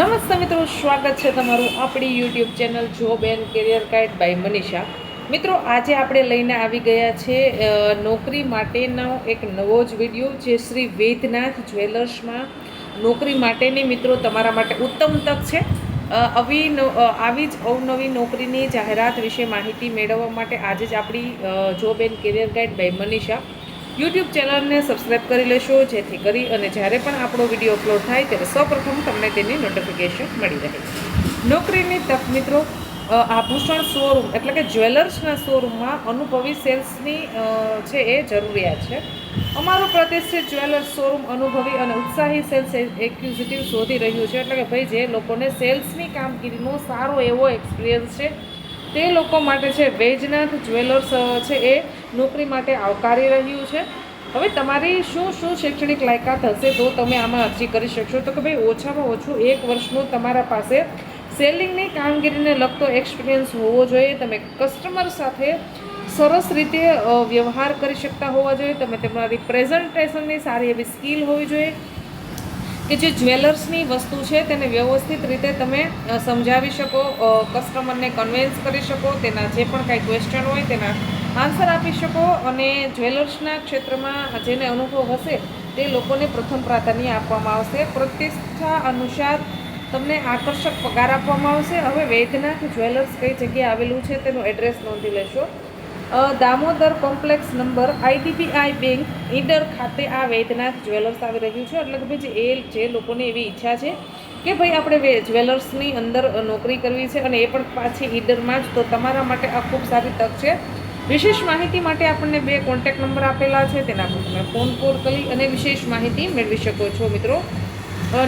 નમસ્તે મિત્રો, સ્વાગત છે તમારું આપણી YouTube channel job and career guide by Manisha. મિત્રો, આજે આપણે લઈને આવી ગયા છે નોકરી માટેનો એક નવો જ વીડિયો જે શ્રી વૈદ્યનાથ જ્વેલર્સમાં નોકરી માટેની મિત્રો તમારા માટે ઉત્તમ તક છે. આવી આવી જ અવનવી નોકરીની જાહેરાત વિશે માહિતી મેળવવા માટે આજે જ આપણી job and career guide by Manisha. YouTube ચેનલને સબસ્ક્રાઈબ કરી લેશો, જેથી કરી અને જ્યારે પણ આપણો વીડિયો અપલોડ થાય ત્યારે સૌપ્રથમ તમને તેની નોટિફિકેશન મળી રહે નોકરીની તક મિત્રો આભૂષણ શોરૂમ એટલે કે જ્વેલર્સના શોરૂમમાં અનુભવી સેલ્સની છે એ જરૂરિયાત છે. અમારો પ્રદેશ છે જ્વેલર્સ શોરૂમ અનુભવી અને ઉત્સાહી સેલ્સ એક્ઝિક્યુટિવ શોધી રહ્યું છે. એટલે કે ભાઈ, જે લોકોને સેલ્સની કામગીરીનો સારો એવો એક્સપિરિયન્સ છે, તે લોકો માટે છે વૈજનાથ જ્વેલર્સ છે એ નોકરી માટે આવકારી રહ્યું છે. હવે તમારી શું શું શૈક્ષણિક લાયકાત હશે તો તમે આમાં અરજી કરી શકશો? તો કે ભાઈ ઓછામાં ઓછું એક વર્ષનું તમારા પાસે સેલિંગની કામગીરીને લગતો એક્સપિરિયન્સ હોવો જોઈએ. તમે કસ્ટમર સાથે સરસ રીતે વ્યવહાર કરી શકતા હોવા જોઈએ. તમે તમારી પ્રેઝન્ટેશનની સારી એવી સ્કિલ હોવી જોઈએ કે જે જ્વેલર્સની વસ્તુ છે તેને વ્યવસ્થિત રીતે તમે સમજાવી શકો કસ્ટમરને કન્વિન્સ કરી શકો. તેના જે પણ કાંઈ ક્વેશ્ચન હોય તેના આન્સર આપી શકો અને જ્વેલર્સના ક્ષેત્રમાં જેને અનુભવ હશે તે લોકોને પ્રથમ પ્રાધાન્ય આપવામાં આવશે. પ્રતિષ્ઠા અનુસાર તમને આકર્ષક પગાર આપવામાં આવશે. હવે વૈદ્યનાથ જ્વેલર્સ કઈ જગ્યાએ આવેલું છે તેનું એડ્રેસ નોંધી લેશો. Damodar complex number IDBI bank Idar ખાતે આ વૈદ્યનાથ જ્વેલર્સ આવી રહ્યું છે. એટલે કે ભાઈ એ જે લોકોને એવી ઈચ્છા છે કે ભાઈ આપણે જ્વેલર્સની અંદર નોકરી કરવી છે અને એ પણ પાછી ઈડરમાં જ, તો તમારા માટે આ ખૂબ સારી તક છે. વિશેષ માહિતી માટે આપણને બે કોન્ટેક્ટ નંબર આપેલા છે. તેના પર તમે ફોન કોલ કરી અને વિશેષ માહિતી મેળવી શકો છો મિત્રો.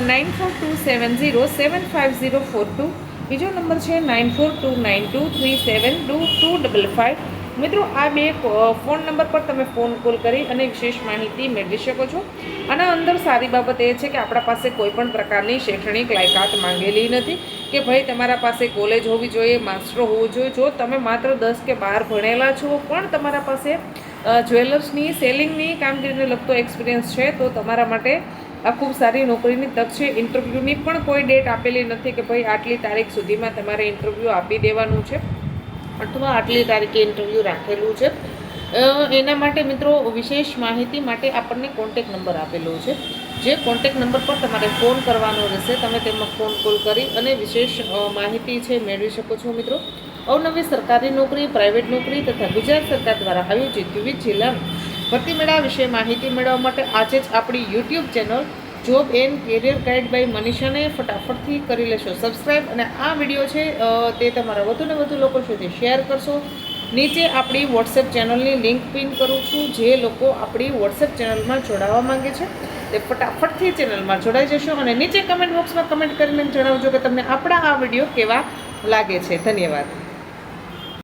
Nine four two seven zero seven five zero four two બીજો નંબર છે nine four two nine two three seven two two double five મિત્રો, આ બે ફોન નંબર પર તમે ફોન કોલ કરી અને વિશેષ માહિતી મેળવી શકો છો. આના અંદર સારી બાબત એ છે કે આપણા પાસે કોઈ પણ પ્રકારની શૈક્ષણિક લાયકાત માંગેલી નથી કે ભાઈ તમારા પાસે કોલેજ હોવી જોઈએ, માસ્ટર હોવું જોઈએ. જો તમે માત્ર દસ કે બાર ભણેલા છો, પણ તમારા પાસે જ્વેલર્સની, સેલિંગની કામગીરીને લગતો એક્સપિરિયન્સ છે, તો તમારા માટે આ ખૂબ સારી નોકરીની તક છે. ઇન્ટરવ્યૂની પણ કોઈ ડેટ આપેલી નથી કે ભાઈ આટલી તારીખ સુધીમાં તમારે ઇન્ટરવ્યૂ આપી દેવાનું છે. અથવા આટલી તારીખે ઇન્ટરવ્યૂ રાખેલું છે. એના માટે મિત્રો વિશેષ માહિતી માટે આપણને કોન્ટેક નંબર આપેલો છે. જે કોન્ટેક નંબર પર તમારે ફોન કરવાનો રહેશે, તમે તેમાં ફોન કોલ કરી અને વિશેષ માહિતી છે મેળવી શકો છો મિત્રો. અવનવી સરકારી નોકરી પ્રાઇવેટ નોકરી તથા ગુજરાત સરકાર દ્વારા આયોજિત વિવિધ જિલ્લામાં ભરતી મેળા વિશે માહિતી મેળવવા માટે આજે જ આપણી YouTube channel job and career guide by મનીષાને ફટાફટથી કરી લેશો. સબસ્ક્રાઈબ અને આ વીડિયો છે તે તમારા વધુને વધુ લોકો સુધી શેર કરશો. નીચે આપણી વોટ્સએપ ચેનલની લિંક પિન કરું છું, જે લોકો આપણી વોટ્સએપ ચેનલમાં જોડાવા માંગે છે, તે ફટાફટથી ચેનલમાં જોડાઈ જશો અને નીચે કમેન્ટ બોક્સમાં કમેન્ટ કરીને જણાવજો કે તમને આપણા આ વીડિયો કેવા લાગે છે. ધન્યવાદ.